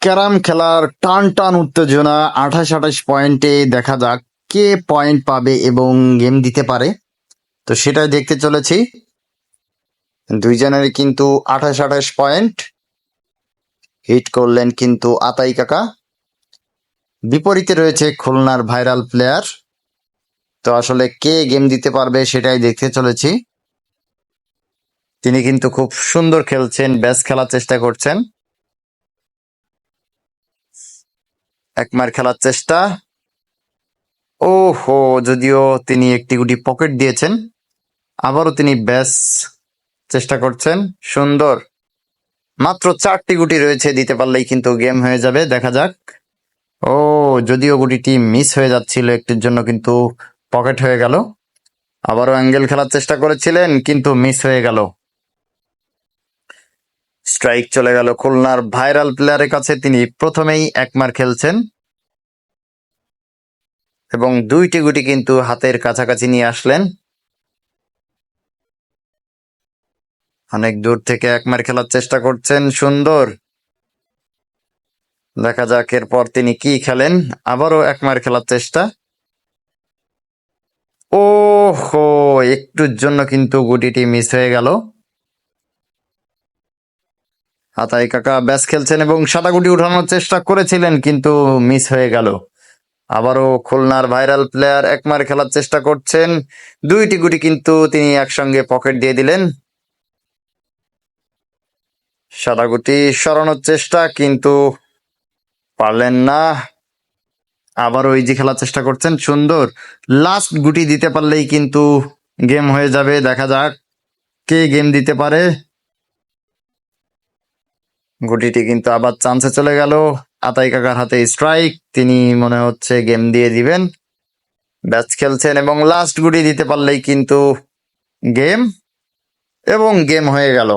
Carrom খেলার টান টান উত্তেজনা আঠাশ আঠাশ পয়েন্টে দেখা যাক কে পয়েন্ট পাবে এবং গেম দিতে পারে। তো সেটাই দেখতে চলেছি। দুইজনের কিন্তু আঠাশ আঠাশ পয়েন্ট। হিট করলেন কিন্তু আতাই কাকা। বিপরীতে রয়েছে খুলনার ভাইরাল প্লেয়ার। তো আসলে কে গেম দিতে পারবে সেটাই দেখতে চলেছি। তিনি কিন্তু খুব সুন্দর খেলছেন, ব্যাস খেলার চেষ্টা করছেন। একমার খেলার চেষ্টা। ও হো যদিও তিনি একটি গুটি পকেট দিয়েছেন, আবারও তিনি ব্যাস চেষ্টা করছেন। সুন্দর। মাত্র চারটি গুটি রয়েছে, দিতে পারলেই কিন্তু গেম হয়ে যাবে, দেখা যাক। ও, যদিও গুটিটি মিস হয়ে যাচ্ছিল, একটির জন্য কিন্তু পকেট হয়ে গেল। আবারও অ্যাঙ্গেল খেলার চেষ্টা করেছিলেন, কিন্তু মিস হয়ে গেল। স্ট্রাইক চলে গেল খুলনার ভাইরাল প্লেয়ারের কাছে। তিনি প্রথমেই একমার খেলছেন। এবং দুইটি গুটি কিন্তু হাতের কাছাকাছি নিয়ে আসলেন। অনেক দূর থেকে একমার খেলার চেষ্টা করছেন সুন্দর। দেখা যাক এরপর তিনি কি খেলেন। আবারও একমার খেলার চেষ্টা। ও হো একটুর জন্য কিন্তু গুটিটি মিস হয়ে গেল। হাতাই কাকা ব্যাস খেলছেন এবং সাদা গুটি উঠানোর চেষ্টা করেছিলেন, কিন্তু মিস হয়ে গেল। আবারও খুলনার ভাইরাল প্লেয়ার একমার খেলার চেষ্টা করছেন। দুইটি গুটি কিন্তু তিনি একসঙ্গে পকেট দিয়ে দিলেন। সাদা গুটি সরানোর চেষ্টা, কিন্তু পারলেন না। আবারও ইজি খেলার চেষ্টা করছেন, সুন্দর। লাস্ট গুটি দিতে পারলেই কিন্তু গেম হয়ে যাবে। দেখা যাক কে গেম দিতে পারে। গুটিটি কিন্তু আবার চান্সে চলে গেল। আতাই কাকার হাতে স্ট্রাইক তিনি মনে হচ্ছে গেম দিয়ে দিবেন। ব্যাচ খেলছেন এবং লাস্ট গুটি দিতে পারলেই কিন্তু গেম এবং গেম হয়ে গেল।